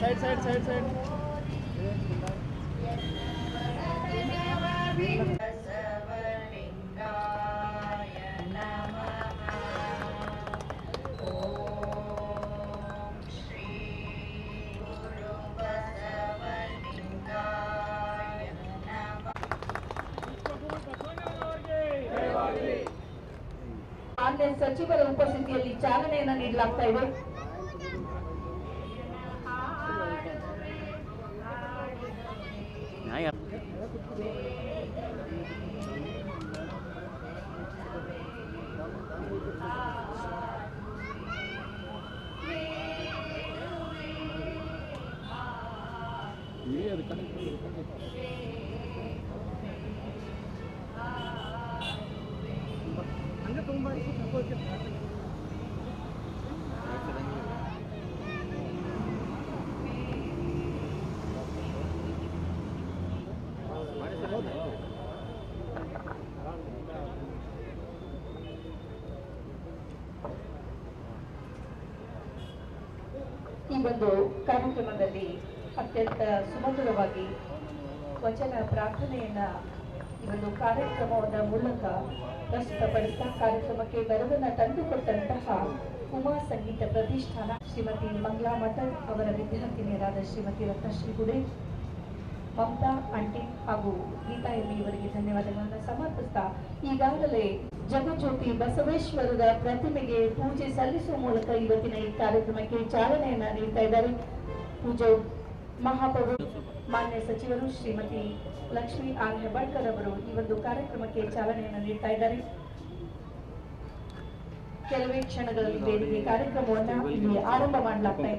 Side side side side ಬಸವಲಿಂಗಾಯ ನಮಃ ಓಂ ಶ್ರೀ ಗುರು ಬಸವಲಿಂಗಾಯ ನಮಃ ಮಾನ್ಯ ಸಚಿವರ ಉಪಸ್ಥಿತಿಯಲ್ಲಿ ಚಾಲನೆಯನ್ನ ನೀಡಲಾಗ್ತಾ ಇದೆ I am. Yeah, the kind of. ಒಂದು ಕಾರ್ಯಕ್ರಮದಲ್ಲಿ ಅತ್ಯಂತ ಸುಮಧುರವಾಗಿ ವಚನ ಪ್ರಾರ್ಥನೆಯನ್ನ ಈ ಒಂದು ಕಾರ್ಯಕ್ರಮದ ಮೂಲಕ ಪ್ರಸ್ತುತಪಡಿಸಿದ ಕಾರ್ಯಕ್ರಮಕ್ಕೆ ಮೆರುಗನ್ನ ತಂದುಕೊಟ್ಟಂತಹ ಉಮಾ ಸಂಗೀತ ಪ್ರತಿಷ್ಠಾನ ಶ್ರೀಮತಿ ಮಂಗ್ಲಾ ಮಠ ಅವರ ವಿದ್ಯಾರ್ಥಿನಿಯರಾದ ಶ್ರೀಮತಿ ರತ್ನಶ್ರೀ ಗುಡೆ ಮಮತಾ ಆಂಟಿ ಹಾಗೂ ಗೀತಾ ಎಮ್ಮಿ ಇವರಿಗೆ ಧನ್ಯವಾದಗಳನ್ನು ಸಮರ್ಪಿಸ್ತಾ ಈಗಾಗಲೇ ಜಗಜ್ಯೋತಿ ಬಸವೇಶ್ವರರ ಪ್ರತಿಮೆಗೆ ಪೂಜೆ ಸಲ್ಲಿಸುವ ಮೂಲಕ ಇವತ್ತಿನ ಈ ಕಾರ್ಯಕ್ರಮಕ್ಕೆ ಚಾಲನೆಯನ್ನ ನೀಡ್ತಾ ಇದ್ದಾರೆ. ಪೂಜೆ ಮಹಾಪ್ರಭು, ಮಾನ್ಯ ಸಚಿವರು ಶ್ರೀಮತಿ ಲಕ್ಷ್ಮೀ ಆರ್ ಹೆಬ್ಬಾಳ್ಕರ್ ಅವರು ಈ ಒಂದು ಕಾರ್ಯಕ್ರಮಕ್ಕೆ ಚಾಲನೆಯನ್ನು ನೀಡ್ತಾ ಇದ್ದಾರೆ. ಕೆಲವೇ ಕ್ಷಣಗಳಲ್ಲಿ ಕಾರ್ಯಕ್ರಮವನ್ನು ಇಲ್ಲಿ ಆರಂಭ ಮಾಡಲಾಗ್ತಾ